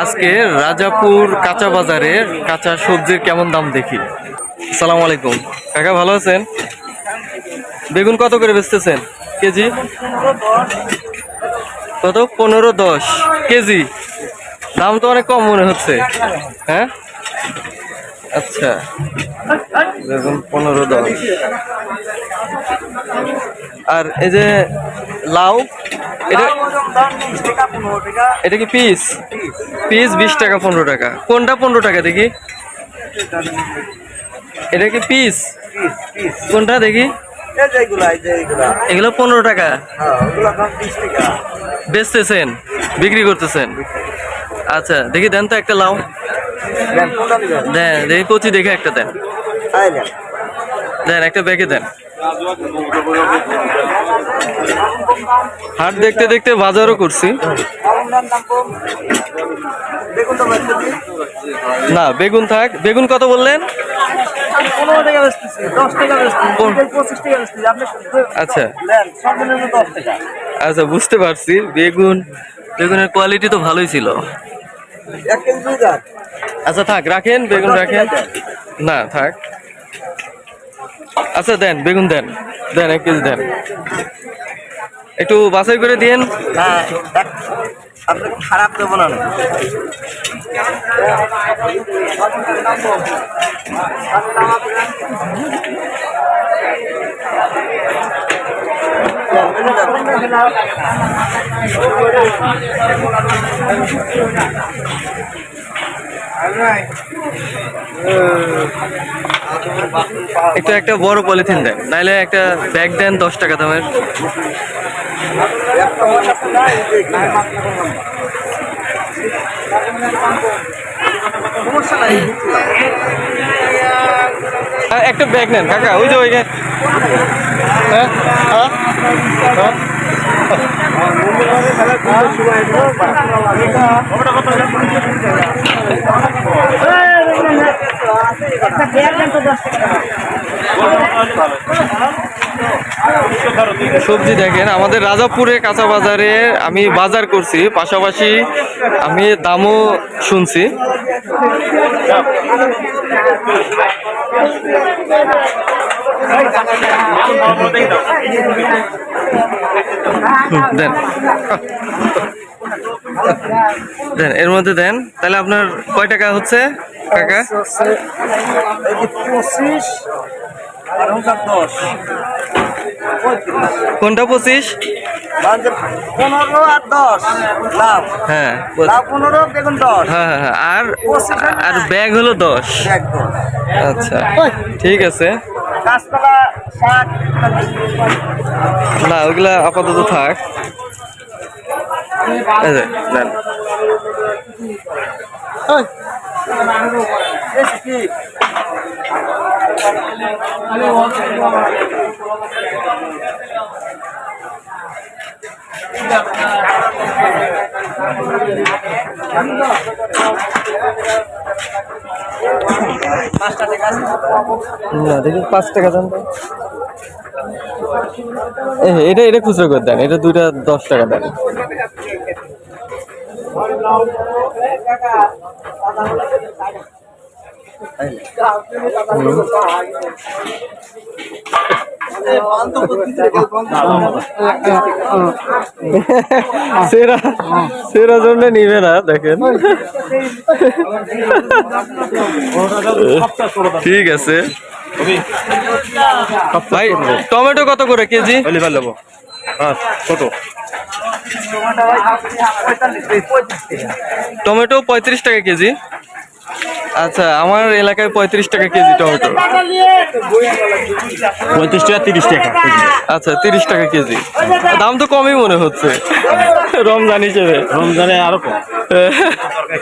আজকে রাজাপুর কাঁচা বাজারে কাঁচা সবজির কেমন দাম দেখি? আসসালামু আলাইকুম। কাকা, ভালো আছেন? বেগুন কত করে বেচতেছেন? কেজি? কত? পনেরো, দশ। কেজি? দাম তো অনেক কম মনে হচ্ছে। হ্যাঁ? আচ্ছা। বেগুন পনেরো, দশ। আর এই যে লাউ? এটা এটা কি পিস পিস বিশ টাকা পনেরো টাকা। কোনটা পনেরো টাকা দেখি? এটা কি পিস কোনটা দেখি? এগুলো পনেরো টাকা। বেচতেছেন বিক্রি করতেছেন। আচ্ছা দেখি দেন তো একটা লাউ দেন দেখি কচি দেখে একটা দেন। দেন একটা ব্যাগে দেন। হাট দেখতে দেখতে বাজারও করছি। না বেগুন থাক। বেগুন কত বললেন? আচ্ছা। আচ্ছা বুঝতে পারছি। বেগুন বেগুনের কোয়ালিটি তো ভালোই ছিল। আচ্ছা থাক রাখেন বেগুন রাখেন। না থাক। আচ্ছা দেন, বেগুন দেন। দেন, এক কেজি দেন। একটু বাছাই করে দিন না খারাপ দেবো না। একটু একটা বড় পলিথিন দেন, নাইলে একটা ব্যাগ দেন দশ টাকা দামের। একটা ব্যাগ নেন, কাকা, ওই যে ওইখানে। হ্যাঁ? হ্যাঁ? হ্যাঁ? সবজি দেখেন, আমাদের রাজাপুরে কাঁচা বাজারে আমি বাজার করছি, পাশাপাশি আমি দামও শুনছি। দেন। দেন, এর মধ্যে দেন। তাহলে আপনার কয় টাকা হচ্ছে? দশ কোনটা পঁচিশ? পনেরো আর দশ লাভ হ্যাঁ পনেরো বেগুন দশ হ্যাঁ হ্যাঁ। আর আর ব্যাগ হলো দশ। আচ্ছা ঠিক আছে। না ওইগুলা আপাতত থাক। নেন। না। দেখি পাঁচ টাকা দেন এটা এটা খুচরো করে দেন এটা দুইটা দশ টাকা দেন। সেরা জন্য নিবে না দেখেন। ঠিক আছে। টমেটো কত করে কেজি? নেব। হ্যাঁ কত? টমেটো পঁয়ত্রিশ টাকা কেজি। আচ্ছা আমার এলাকায় পঁয়ত্রিশ টাকা কেজি টমেটো। পঁয়ত্রিশ টাকা তিরিশ টাকা আচ্ছা তিরিশ টাকা কেজি। দাম তো কমই মনে হচ্ছে। রমজান হিসেবে। রমজানে আরও কম।